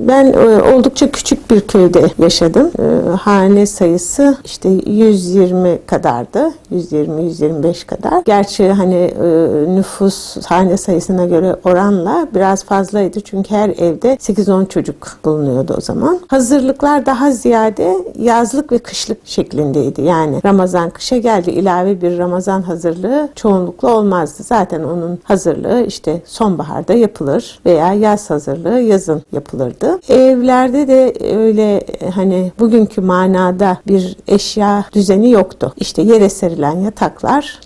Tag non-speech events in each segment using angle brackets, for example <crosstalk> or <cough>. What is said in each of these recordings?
Ben e, oldukça küçük bir köyde yaşadım. E, hane sayısı işte 120 kadardı. 120-125 kadar. Gerçi hani e, nüfus hane sayısına göre oranla biraz fazlaydı. Çünkü her evde 8-10 çocuk bulunuyordu o zaman. Hazırlıklar daha ziyade yazlık ve kışlık şeklindeydi. Yani Ramazan kışa geldi ilave bir Ramazan hazırlığı çoğunlukla olmazdı. Zaten onun hazırlığı işte sonbaharda yapılır veya yaz hazırlığı yazın yapılırdı. Evlerde de öyle hani bugünkü manada bir eşya düzeni yoktu. İşte yere serilen yataklar,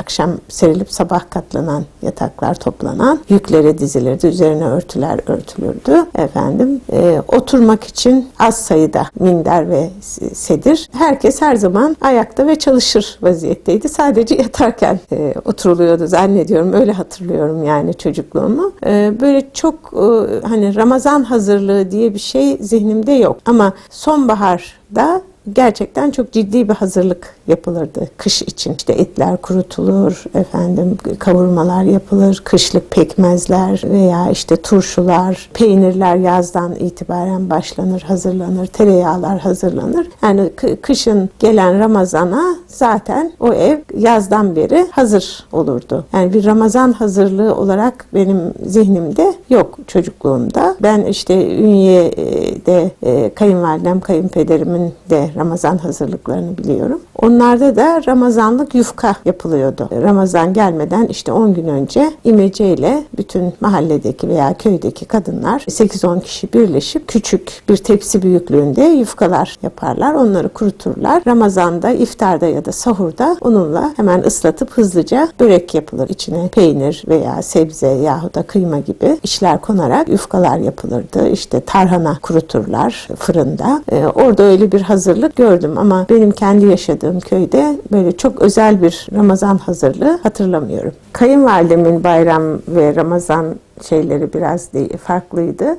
akşam serilip sabah katlanan yataklar toplanan, yüklere dizilirdi, üzerine örtüler örtülürdü. Efendim, e, oturmak için az sayıda minder ve sedir. Herkes her zaman ayakta ve çalışır vaziyetteydi. Sadece yatarken e, oturuluyordu zannediyorum. Öyle hatırlıyorum yani çocukluğumu. E, böyle çok e, hani Ramazan hazırlığı diye bir şey zihnimde yok. Ama sonbaharda gerçekten çok ciddi bir hazırlık yapılırdı kış için. İşte etler kurutulur, efendim kavurmalar yapılır, kışlık pekmezler veya işte turşular, peynirler yazdan itibaren başlanır, hazırlanır, tereyağlar hazırlanır. Yani kışın gelen Ramazan'a zaten o ev yazdan beri hazır olurdu. Yani bir Ramazan hazırlığı olarak benim zihnimde yok çocukluğumda. Ben işte Ünye'de e, kayınvalidem, kayınpederimin de Ramazan hazırlıklarını biliyorum. Onlarda da Ramazanlık yufka yapılıyordu. Ramazan gelmeden işte 10 gün önce imece ile bütün mahalledeki veya köydeki kadınlar 8-10 kişi birleşip küçük bir tepsi büyüklüğünde yufkalar yaparlar. Onları kuruturlar. Ramazanda, iftarda ya da sahurda onunla hemen ıslatıp hızlıca börek yapılır. İçine peynir veya sebze yahut da kıyma gibi işler konarak yufkalar yapılırdı. İşte tarhana kuruturlar fırında. Ee, orada öyle bir hazırlık gördüm ama benim kendi yaşadığım köyde böyle çok özel bir Ramazan hazırlığı hatırlamıyorum. Kayınvalidemin bayram ve Ramazan şeyleri biraz farklıydı.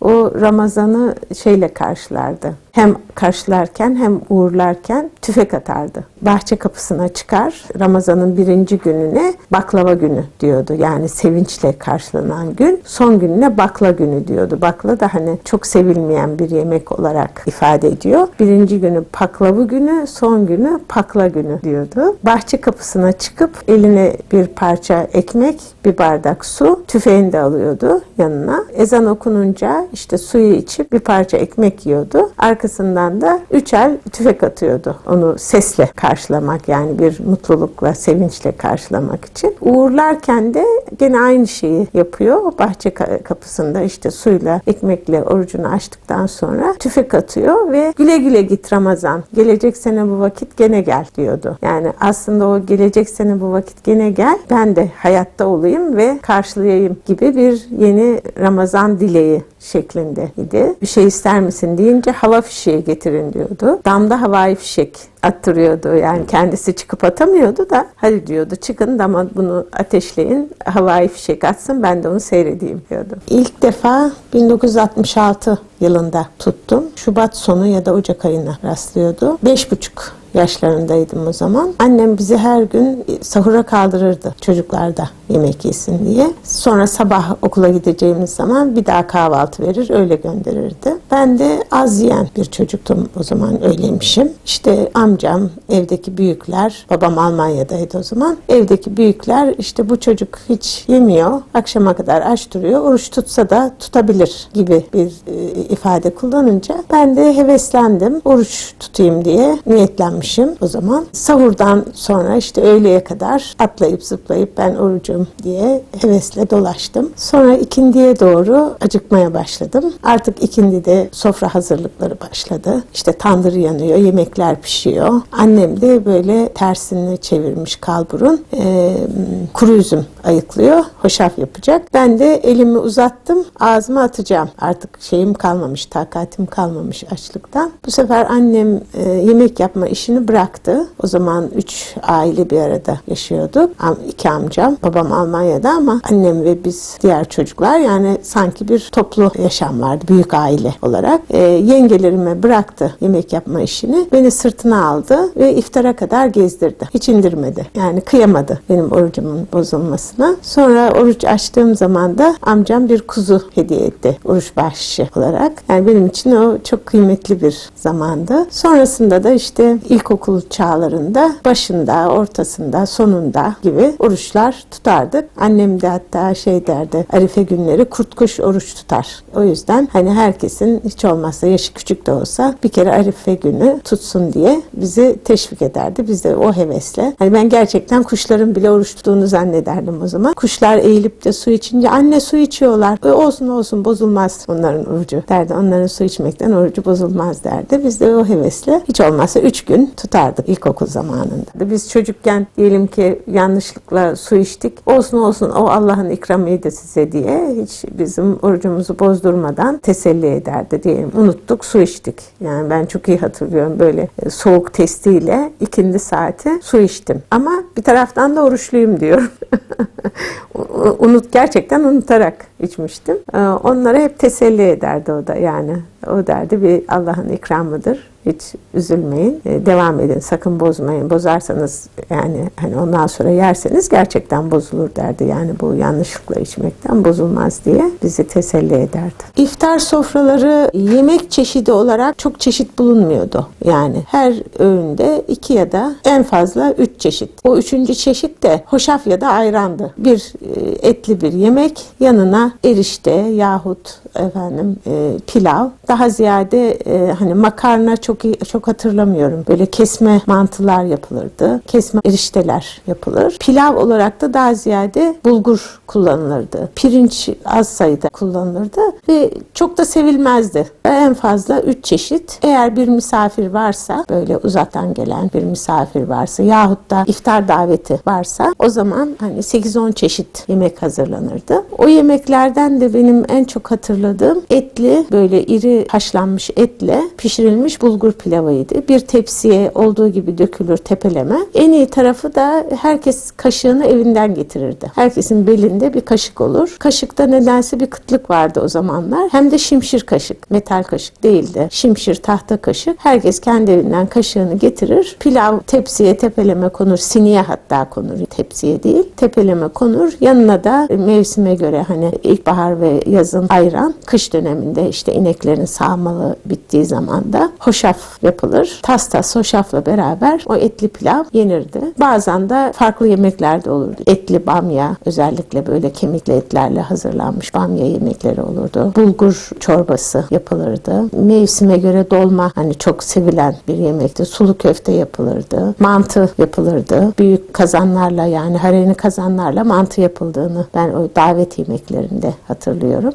O Ramazan'ı şeyle karşılardı. Hem karşılarken hem uğurlarken tüfek atardı. Bahçe kapısına çıkar. Ramazan'ın birinci gününe baklava günü diyordu. Yani sevinçle karşılanan gün. Son gününe bakla günü diyordu. Bakla da hani çok sevilmeyen bir yemek olarak ifade ediyor. Birinci günü paklavı günü, son günü pakla günü diyordu. Bahçe kapısına çıkıp eline bir parça ekmek, bir bardak su, tüfeğini de alıyordu yanına. Ezan okununca işte suyu içip bir parça ekmek yiyordu. Arkasından da üç el tüfek atıyordu. Onu sesle karşılamak yani bir mutlulukla, sevinçle karşılamak için. Uğurlarken de gene aynı şeyi yapıyor. Bahçe kapısında işte suyla, ekmekle orucunu açtıktan sonra tüfek atıyor ve güle güle git Ramazan. Gelecek sene bu vakit gene gel diyordu. Yani aslında o gelecek sene bu vakit gene gel. Ben de hayatta olayım ve karşılayayım gibi bir yeni Ramazan dileği şeklindeydi. Bir şey ister misin deyince hava fişeği getirin diyordu. Damda havai fişek attırıyordu. Yani kendisi çıkıp atamıyordu da hadi diyordu çıkın dama bunu ateşleyin havai fişek atsın ben de onu seyredeyim diyordu. İlk defa 1966 yılında tuttum. Şubat sonu ya da Ocak ayına rastlıyordu. Beş buçuk yaşlarındaydım o zaman. Annem bizi her gün sahura kaldırırdı çocuklar da yemek yesin diye. Sonra sabah okula gideceğimiz zaman bir daha kahvaltı verir öyle gönderirdi. Ben de az yiyen bir çocuktum o zaman öyleymişim. İşte amcam, evdeki büyükler, babam Almanya'daydı o zaman. Evdeki büyükler işte bu çocuk hiç yemiyor, akşama kadar aç duruyor, oruç tutsa da tutabilir gibi bir e, ifade kullanınca ben de heveslendim. Oruç tutayım diye niyetlenmişim o zaman. Sahurdan sonra işte öğleye kadar atlayıp zıplayıp ben orucum diye hevesle dolaştım. Sonra ikindiye doğru acıkmaya başladım. Artık ikindide sofra hazırlıkları başladı. İşte tandır yanıyor, yemekler pişiyor. Annem de böyle tersini çevirmiş kalburun. E, kuru üzüm ayıklıyor, hoşaf yapacak. Ben de elimi uzattım, ağzıma atacağım. Artık şeyim kalmamış, takatim kalmamış açlıktan. Bu sefer annem e, yemek yapma işini bıraktı. O zaman üç aile bir arada yaşıyorduk. Am, iki amcam, babam Almanya'da ama annem ve biz diğer çocuklar yani sanki bir toplu yaşam vardı büyük aile olarak. E, yengelerime bıraktı yemek yapma işini. Beni sırtına aldı ve iftara kadar gezdirdi. Hiç indirmedi. Yani kıyamadı benim orucumun bozulmasına. Sonra oruç açtığım zaman da amcam bir kuzu hediye etti oruç bahşişi olarak. Yani benim için o çok kıymetli bir zamandı. Sonrasında da işte ilkokul çağlarında başında, ortasında, sonunda gibi oruçlar tutardık. Annem de hatta şey derdi, Arife günleri kurt kuş oruç tutar. O yüzden hani herkesin hiç olmazsa yaşı küçük de olsa bir kere Arife günü tutsun diye bizi teşvik ederdi. Biz de o hevesle. Hani ben gerçekten kuşların bile oruç zannederdim o zaman. Kuşlar eğilip de su içince anne su içiyorlar. E, olsun olsun bozulmaz onların orucu derdi. Onların su içmekten orucu bozulmaz derdi. Biz de o hevesle hiç olmazsa üç gün tutardık ilkokul zamanında. Biz çocukken diyelim ki yanlışlıkla su içtik. Olsun olsun o Allah'ın ikramıydı size diye hiç bizim orucumuzu bozdurmadan teselli ederdi diyelim. Unuttuk su içtik. Yani ben çok iyi hatırlıyorum böyle e, testiyle ikindi saati su içtim. Ama bir taraftan da oruçluyum diyorum. <laughs> Unut gerçekten unutarak içmiştim. Ee, Onlara hep teselli ederdi o da yani. O derdi bir Allah'ın ikramıdır. Hiç üzülmeyin. Ee, Devam edin. Sakın bozmayın. Bozarsanız yani hani ondan sonra yerseniz gerçekten bozulur derdi. Yani bu yanlışlıkla içmekten bozulmaz diye bizi teselli ederdi. İftar sofraları yemek çeşidi olarak çok çeşit bulunmuyordu. Yani her öğünde iki ya da en fazla üç çeşit. O üçüncü çeşit de hoşaf ya da ayrandı. Bir e, etli bir yemek yanına erişte yahut efendim e, pilav. Daha ziyade e, hani makarna çok iyi, çok hatırlamıyorum. Böyle kesme mantılar yapılırdı. Kesme erişteler yapılır. Pilav olarak da daha ziyade bulgur kullanılırdı. Pirinç az sayıda kullanılırdı ve çok da sevilmezdi. En fazla üç çeşit. Eğer bir misafir varsa böyle uzaktan gelen bir misafir varsa yahut da iftar daveti varsa o zaman hani 8-10 çeşit yemek hazırlanırdı. O yemeklerden de benim en çok hatırladığım etli böyle iri haşlanmış etle pişirilmiş bulgur pilavıydı. Bir tepsiye olduğu gibi dökülür tepeleme. En iyi tarafı da herkes kaşığını evinden getirirdi. Herkesin belinde bir kaşık olur. Kaşıkta nedense bir kıtlık vardı o zamanlar. Hem de şimşir kaşık. Metal kaşık değildi. Şimşir tahta kaşık. Herkes kendi evinden kaşığını getirir. Pilav tepsiye tepeleme konur. Siniye hatta konur. Tepsiye değil. Tepeleme konur. Yanına da mevsime göre hani ilkbahar ve yazın ayran. Kış döneminde işte ineklerin sağmalı bittiği zaman da hoşaf yapılır. Tas tas hoşafla beraber o etli pilav yenirdi. Bazen de farklı yemekler de olurdu. Etli bamya özellikle böyle kemikli etlerle hazırlanmış bamya yemekleri olurdu. Bulgur çorbası yapılırdı. Mevsime göre dolma hani çok sevilen bir yemekti. Sulu köfte yapılırdı. Mantı yapılırdı. Büyük kazanlarla yani hareni kazanlarla mantı yapıldığını ben o davet yemeklerinde hatırlıyorum.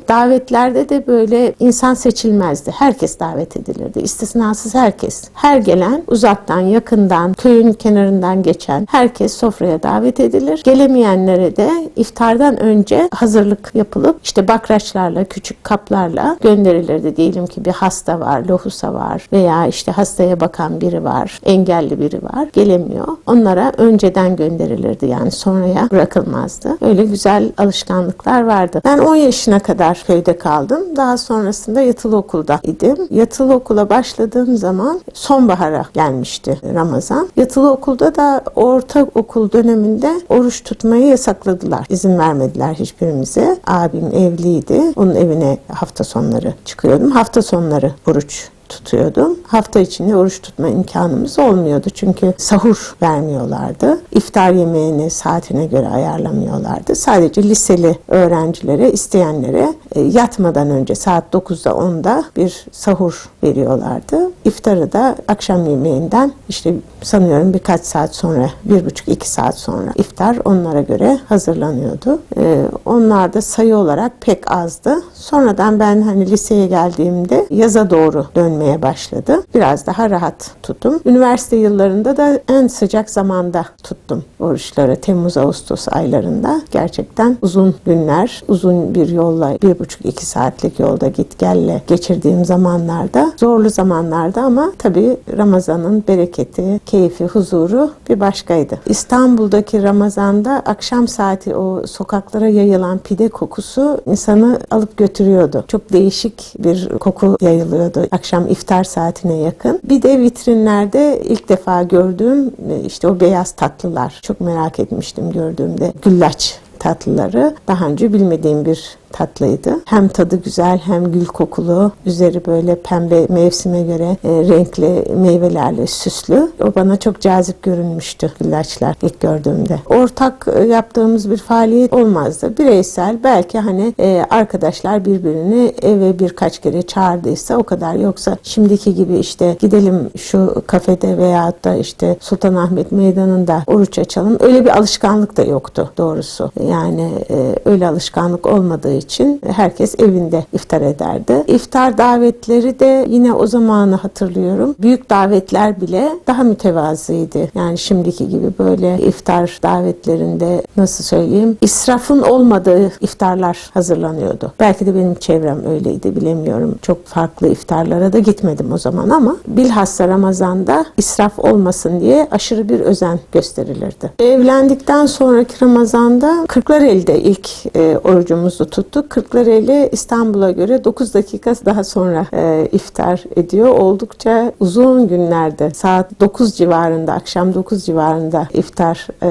Davetlerde de böyle insan seçilmezdi. Herkes davet edilirdi. İstisnasız herkes. Her gelen uzaktan, yakından, köyün kenarından geçen herkes sofraya davet edilir. Gelemeyenlere de iftardan önce hazırlık yapılıp işte bakraçlarla, küçük kaplarla gönderilirdi. Diyelim ki bir hasta var, lohusa var veya işte hastaya bakan biri var, engelli biri var, gelemiyor. Onlara önceden gönderilirdi yani sonraya bırakılmazdı. Öyle güzel alışkanlıklar vardı. Ben 10 yaşına kadar köyde kaldım. Daha sonrasında yatılı okulda idim. Yatılı okula başladığım zaman sonbahara gelmişti Ramazan. Yatılı okulda da ortaokul döneminde oruç tutmayı yasakladılar. İzin vermediler hiçbirimize. Abim evliydi. Onun evine hafta sonları çıkıyordum. Hafta sonları oruç tutuyordum. Hafta içinde oruç tutma imkanımız olmuyordu. Çünkü sahur vermiyorlardı. İftar yemeğini saatine göre ayarlamıyorlardı. Sadece liseli öğrencilere, isteyenlere e, yatmadan önce saat 9'da 10'da bir sahur veriyorlardı. İftarı da akşam yemeğinden işte sanıyorum birkaç saat sonra, bir buçuk iki saat sonra iftar onlara göre hazırlanıyordu. E, onlar da sayı olarak pek azdı. Sonradan ben hani liseye geldiğimde yaza doğru dönmeye başladı. Biraz daha rahat tuttum. Üniversite yıllarında da en sıcak zamanda tuttum oruçları. Temmuz-Ağustos aylarında. Gerçekten uzun günler, uzun bir yolla, bir buçuk iki saatlik yolda git gelle geçirdiğim zamanlarda, zorlu zamanlarda ama tabii Ramazan'ın bereketi, keyfi, huzuru bir başkaydı. İstanbul'daki Ramazan'da akşam saati o sokaklara yayılan pide kokusu insanı alıp götürüyordu. Çok değişik bir koku yayılıyordu akşam tam iftar saatine yakın. Bir de vitrinlerde ilk defa gördüğüm e, işte o beyaz tatlılar. Çok merak etmiştim gördüğümde. Güllaç tatlıları daha önce bilmediğim bir tatlıydı. Hem tadı güzel hem gül kokulu. Üzeri böyle pembe mevsime göre e, renkli meyvelerle süslü. O bana çok cazip görünmüştü güllaçlar ilk gördüğümde. Ortak e, yaptığımız bir faaliyet olmazdı. Bireysel belki hani e, arkadaşlar birbirini eve birkaç kere çağırdıysa o kadar. Yoksa şimdiki gibi işte gidelim şu kafede veyahut da işte Sultanahmet Meydanı'nda oruç açalım. Öyle bir alışkanlık da yoktu doğrusu. Yani e, öyle alışkanlık olmadığı herkes evinde iftar ederdi. İftar davetleri de yine o zamanı hatırlıyorum. Büyük davetler bile daha mütevazıydı. Yani şimdiki gibi böyle iftar davetlerinde nasıl söyleyeyim israfın olmadığı iftarlar hazırlanıyordu. Belki de benim çevrem öyleydi bilemiyorum. Çok farklı iftarlara da gitmedim o zaman ama bilhassa Ramazan'da israf olmasın diye aşırı bir özen gösterilirdi. Evlendikten sonraki Ramazan'da Kırklareli'de ilk e, orucumuzu tuttuk. Kırklareli İstanbul'a göre 9 dakika daha sonra e, iftar ediyor. Oldukça uzun günlerde saat 9 civarında, akşam 9 civarında iftar e,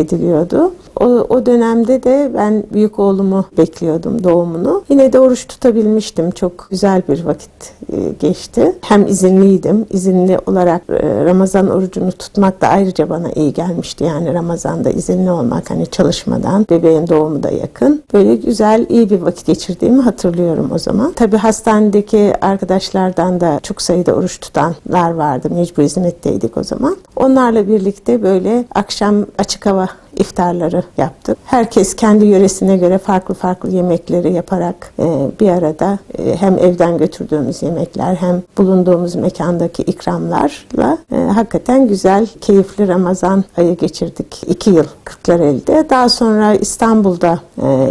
ediliyordu. O, o dönemde de ben büyük oğlumu bekliyordum doğumunu. Yine de oruç tutabilmiştim. Çok güzel bir vakit e, geçti. Hem izinliydim. İzinli olarak e, Ramazan orucunu tutmak da ayrıca bana iyi gelmişti. Yani Ramazan'da izinli olmak hani çalışmadan bebeğin doğumu da yakın. Böyle güzel iyi bir vakit geçirdiğimi hatırlıyorum o zaman. Tabii hastanedeki arkadaşlardan da çok sayıda oruç tutanlar vardı. Mecbur hizmetteydik o zaman. Onlarla birlikte böyle akşam açık hava iftarları yaptık. Herkes kendi yöresine göre farklı farklı yemekleri yaparak e, bir arada e, hem evden götürdüğümüz yemekler hem bulunduğumuz mekandaki ikramlarla e, hakikaten güzel, keyifli Ramazan ayı geçirdik. iki yıl Kırklareli'de. Daha sonra İstanbul'da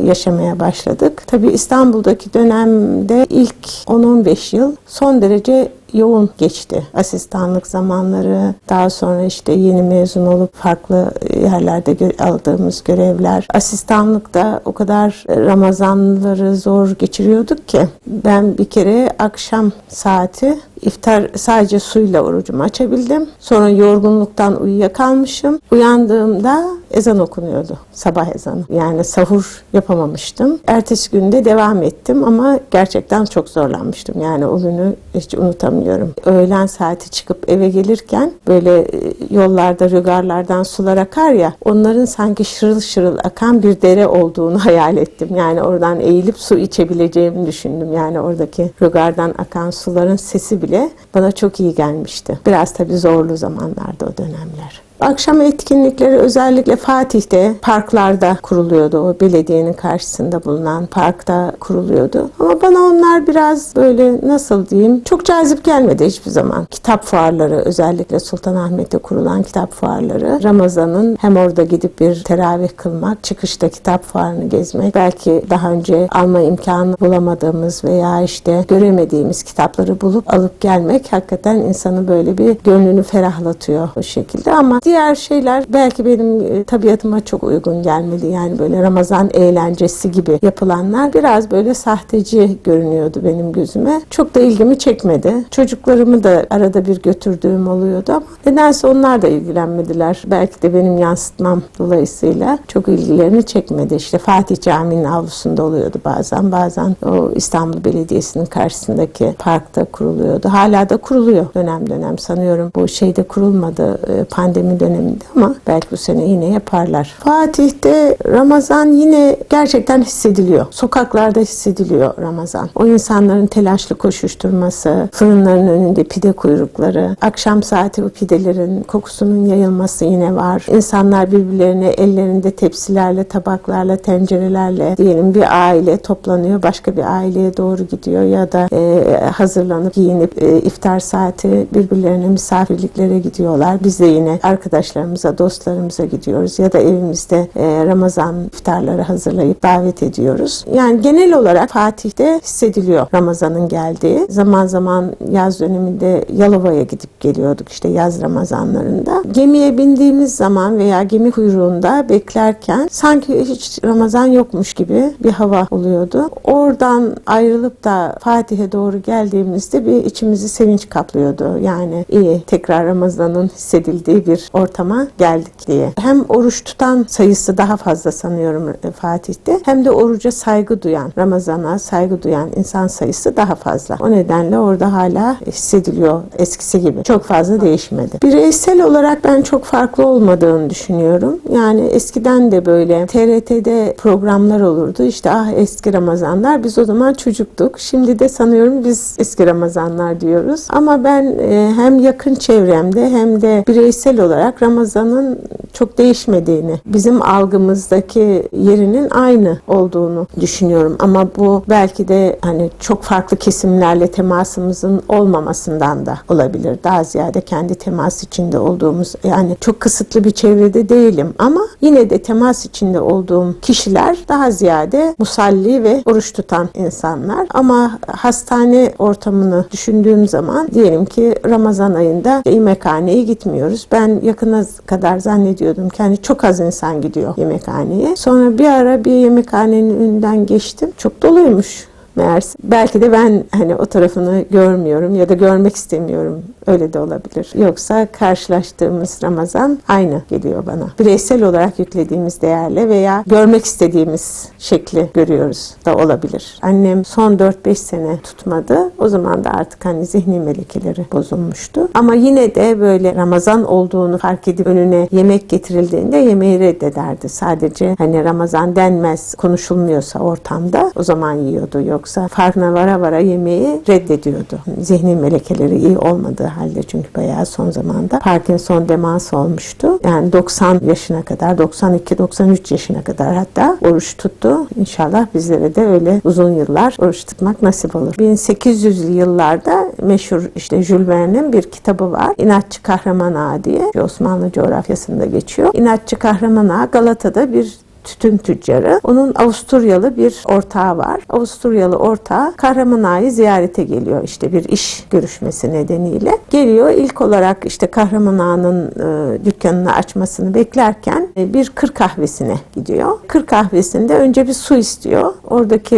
yaşamaya başladık. Tabii İstanbul'daki dönemde ilk 10-15 yıl son derece yoğun geçti. Asistanlık zamanları, daha sonra işte yeni mezun olup farklı yerlerde gö- aldığımız görevler. Asistanlıkta o kadar Ramazanları zor geçiriyorduk ki ben bir kere akşam saati iftar sadece suyla orucumu açabildim. Sonra yorgunluktan uyuyakalmışım. Uyandığımda ezan okunuyordu. Sabah ezanı. Yani sahur yapamamıştım. Ertesi günde devam ettim ama gerçekten çok zorlanmıştım. Yani o günü hiç unutamıyorum. Öğlen saati çıkıp eve gelirken böyle e, yollarda rügarlardan sular akar ya onların sanki şırıl şırıl akan bir dere olduğunu <laughs> hayal ettim. Yani oradan eğilip su içebileceğimi düşündüm. Yani oradaki rügardan akan suların sesi bile bana çok iyi gelmişti. Biraz tabii zorlu zamanlardı o dönemler. Akşam etkinlikleri özellikle Fatih'te parklarda kuruluyordu. O belediyenin karşısında bulunan parkta kuruluyordu. Ama bana onlar biraz böyle nasıl diyeyim çok cazip gelmedi hiçbir zaman. Kitap fuarları özellikle Sultanahmet'te kurulan kitap fuarları. Ramazan'ın hem orada gidip bir teravih kılmak, çıkışta kitap fuarını gezmek, belki daha önce alma imkanı bulamadığımız veya işte göremediğimiz kitapları bulup alıp gelmek hakikaten insanı böyle bir gönlünü ferahlatıyor o şekilde ama diğer şeyler belki benim e, tabiatıma çok uygun gelmedi. Yani böyle Ramazan eğlencesi gibi yapılanlar biraz böyle sahteci görünüyordu benim gözüme. Çok da ilgimi çekmedi. Çocuklarımı da arada bir götürdüğüm oluyordu ama nedense onlar da ilgilenmediler. Belki de benim yansıtmam dolayısıyla çok ilgilerini çekmedi. İşte Fatih Camii'nin avlusunda oluyordu bazen. Bazen o İstanbul Belediyesi'nin karşısındaki parkta kuruluyordu. Hala da kuruluyor dönem dönem sanıyorum. Bu şeyde kurulmadı e, pandemi döneminde ama belki bu sene yine yaparlar. Fatih'te Ramazan yine gerçekten hissediliyor. Sokaklarda hissediliyor Ramazan. O insanların telaşlı koşuşturması, fırınların önünde pide kuyrukları, akşam saati bu pidelerin kokusunun yayılması yine var. İnsanlar birbirlerine ellerinde tepsilerle, tabaklarla, tencerelerle diyelim bir aile toplanıyor, başka bir aileye doğru gidiyor ya da e, hazırlanıp giyinip e, iftar saati birbirlerine misafirliklere gidiyorlar. Biz de yine arkadaşlar arkadaşlarımıza, dostlarımıza gidiyoruz ya da evimizde e, Ramazan iftarları hazırlayıp davet ediyoruz. Yani genel olarak Fatih'te hissediliyor Ramazan'ın geldiği. Zaman zaman yaz döneminde Yalova'ya gidip geliyorduk işte yaz Ramazanlarında. Gemiye bindiğimiz zaman veya gemi kuyruğunda beklerken sanki hiç Ramazan yokmuş gibi bir hava oluyordu. Oradan ayrılıp da Fatih'e doğru geldiğimizde bir içimizi sevinç kaplıyordu. Yani iyi tekrar Ramazan'ın hissedildiği bir ortama geldik diye. Hem oruç tutan sayısı daha fazla sanıyorum e, Fatih'te hem de oruca saygı duyan, Ramazan'a saygı duyan insan sayısı daha fazla. O nedenle orada hala hissediliyor eskisi gibi. Çok fazla değişmedi. Bireysel olarak ben çok farklı olmadığını düşünüyorum. Yani eskiden de böyle TRT'de programlar olurdu. İşte ah eski Ramazanlar. Biz o zaman çocuktuk. Şimdi de sanıyorum biz eski Ramazanlar diyoruz. Ama ben e, hem yakın çevremde hem de bireysel olarak Ramazan'ın çok değişmediğini, bizim algımızdaki yerinin aynı olduğunu düşünüyorum. Ama bu belki de hani çok farklı kesimlerle temasımızın olmamasından da olabilir. Daha ziyade kendi temas içinde olduğumuz yani çok kısıtlı bir çevrede değilim ama yine de temas içinde olduğum kişiler daha ziyade musalli ve oruç tutan insanlar. Ama hastane ortamını düşündüğüm zaman diyelim ki Ramazan ayında yemekhaneye gitmiyoruz. Ben yakına kadar zannediyordum ki hani çok az insan gidiyor yemekhaneye. Sonra bir ara bir yemekhanenin önünden geçtim. Çok doluymuş meğerse. Belki de ben hani o tarafını görmüyorum ya da görmek istemiyorum. Öyle de olabilir. Yoksa karşılaştığımız Ramazan aynı geliyor bana. Bireysel olarak yüklediğimiz değerle veya görmek istediğimiz şekli görüyoruz da olabilir. Annem son 4-5 sene tutmadı. O zaman da artık hani zihni melekeleri bozulmuştu. Ama yine de böyle Ramazan olduğunu fark edip önüne yemek getirildiğinde yemeği reddederdi. Sadece hani Ramazan denmez konuşulmuyorsa ortamda o zaman yiyordu. Yoksa farkına vara vara yemeği reddediyordu. Zihni melekeleri iyi olmadığı halde çünkü bayağı son zamanda Parkinson demans olmuştu. Yani 90 yaşına kadar 92-93 yaşına kadar hatta oruç tuttu. İnşallah bizlere de öyle uzun yıllar oruç tutmak nasip olur. 1800'lü yıllarda meşhur işte Jules Verne'in bir kitabı var. İnatçı Kahraman Ağa diye Osmanlı coğrafyasında geçiyor. İnatçı Kahraman Ağa Galata'da bir tütün tüccarı. Onun Avusturyalı bir ortağı var. Avusturyalı ortağı Kahraman Ağa'yı ziyarete geliyor işte bir iş görüşmesi nedeniyle. Geliyor ilk olarak işte Kahraman Ağa'nın e, dükkanını açmasını beklerken e, bir kır kahvesine gidiyor. Kır kahvesinde önce bir su istiyor. Oradaki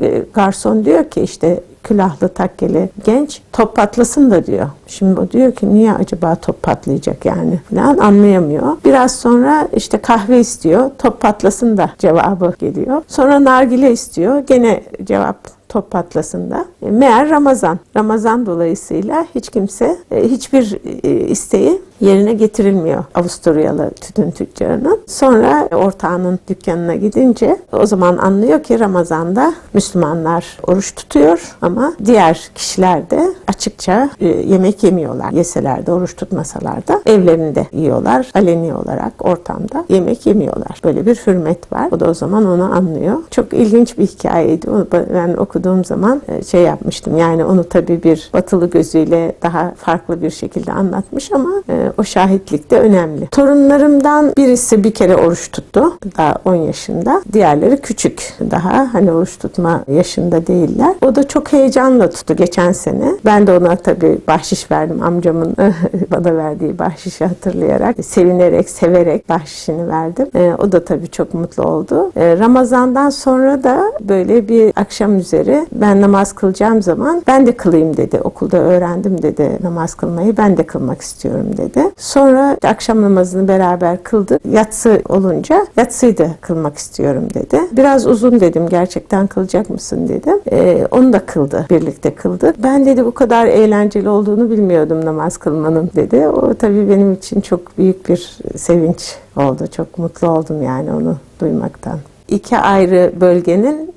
e, garson diyor ki işte külahlı takkeli genç top patlasın da diyor. Şimdi o diyor ki niye acaba top patlayacak yani falan anlayamıyor. Biraz sonra işte kahve istiyor. Top patlasın da cevabı geliyor. Sonra nargile istiyor. Gene cevap top patlasında. E, meğer Ramazan. Ramazan dolayısıyla hiç kimse e, hiçbir e, isteği yerine getirilmiyor Avusturyalı tütün tüccarının. Sonra ortağının dükkanına gidince o zaman anlıyor ki Ramazan'da Müslümanlar oruç tutuyor ama diğer kişiler de açıkça yemek yemiyorlar. Yeseler de oruç tutmasalar da evlerinde yiyorlar. Aleni olarak ortamda yemek yemiyorlar. Böyle bir hürmet var. O da o zaman onu anlıyor. Çok ilginç bir hikayeydi. Onu ben okuduğum zaman şey yapmıştım. Yani onu tabii bir batılı gözüyle daha farklı bir şekilde anlatmış ama o şahitlik de önemli. Torunlarımdan birisi bir kere oruç tuttu. Daha 10 yaşında. Diğerleri küçük. Daha hani oruç tutma yaşında değiller. O da çok heyecanla tuttu geçen sene. Ben de ona tabii bahşiş verdim. Amcamın <laughs> bana verdiği bahşişi hatırlayarak, sevinerek, severek bahşişini verdim. E, o da tabii çok mutlu oldu. E, Ramazan'dan sonra da böyle bir akşam üzeri ben namaz kılacağım zaman ben de kılayım dedi. Okulda öğrendim dedi namaz kılmayı. Ben de kılmak istiyorum dedi. Sonra akşam namazını beraber kıldık. Yatsı olunca yatsıyı da kılmak istiyorum dedi. Biraz uzun dedim gerçekten kılacak mısın dedim. Ee, onu da kıldı. Birlikte kıldık. Ben dedi bu kadar eğlenceli olduğunu bilmiyordum namaz kılmanın dedi. O tabii benim için çok büyük bir sevinç oldu. Çok mutlu oldum yani onu duymaktan. İki ayrı bölgenin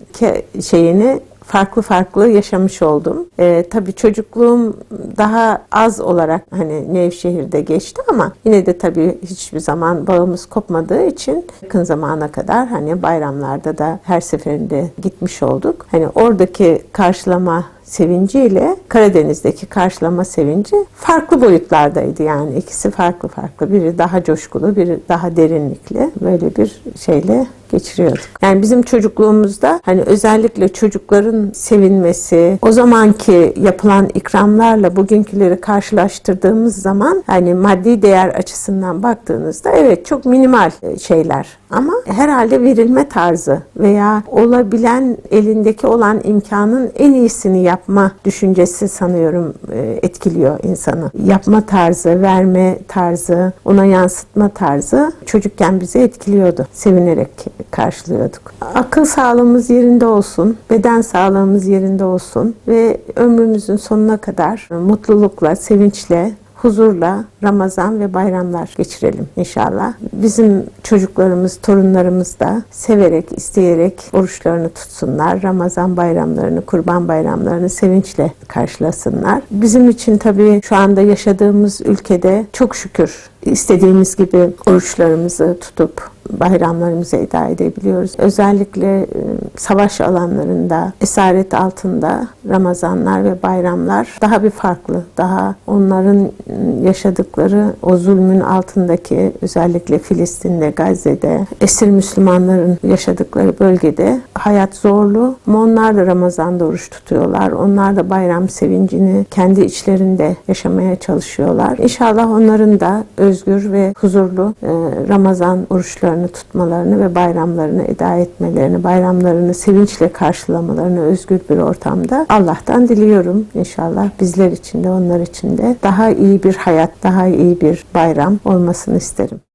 şeyini farklı farklı yaşamış oldum. E, tabii çocukluğum daha az olarak hani Nevşehir'de geçti ama yine de tabii hiçbir zaman bağımız kopmadığı için yakın zamana kadar hani bayramlarda da her seferinde gitmiş olduk. Hani oradaki karşılama sevinciyle Karadeniz'deki karşılama sevinci farklı boyutlardaydı. Yani ikisi farklı farklı. Biri daha coşkulu biri daha derinlikli böyle bir şeyle geçiriyorduk. Yani bizim çocukluğumuzda hani özellikle çocukların sevinmesi, o zamanki yapılan ikramlarla bugünküleri karşılaştırdığımız zaman hani maddi değer açısından baktığınızda evet çok minimal e, şeyler. Ama herhalde verilme tarzı veya olabilen elindeki olan imkanın en iyisini yapma düşüncesi sanıyorum e, etkiliyor insanı. Yapma tarzı, verme tarzı, ona yansıtma tarzı çocukken bizi etkiliyordu. Sevinerek karşılıyorduk. Akıl sağlığımız yerinde olsun, beden sağlığımız yerinde olsun ve ömrümüzün sonuna kadar mutlulukla, sevinçle, huzurla Ramazan ve bayramlar geçirelim inşallah. Bizim çocuklarımız, torunlarımız da severek, isteyerek oruçlarını tutsunlar. Ramazan bayramlarını, kurban bayramlarını sevinçle karşılasınlar. Bizim için tabii şu anda yaşadığımız ülkede çok şükür istediğimiz gibi oruçlarımızı tutup bayramlarımızı eda edebiliyoruz. Özellikle e, savaş alanlarında, esaret altında Ramazanlar ve bayramlar daha bir farklı. Daha onların e, yaşadıkları o zulmün altındaki özellikle Filistin'de, Gazze'de, esir Müslümanların yaşadıkları bölgede hayat zorlu. Ama onlar da Ramazan'da oruç tutuyorlar. Onlar da bayram sevincini kendi içlerinde yaşamaya çalışıyorlar. İnşallah onların da özgür ve huzurlu e, Ramazan oruçlarını tutmalarını ve bayramlarını eda etmelerini, bayramlarını sevinçle karşılamalarını özgür bir ortamda Allah'tan diliyorum. İnşallah bizler için de onlar için de daha iyi bir hayat, daha iyi bir bayram olmasını isterim.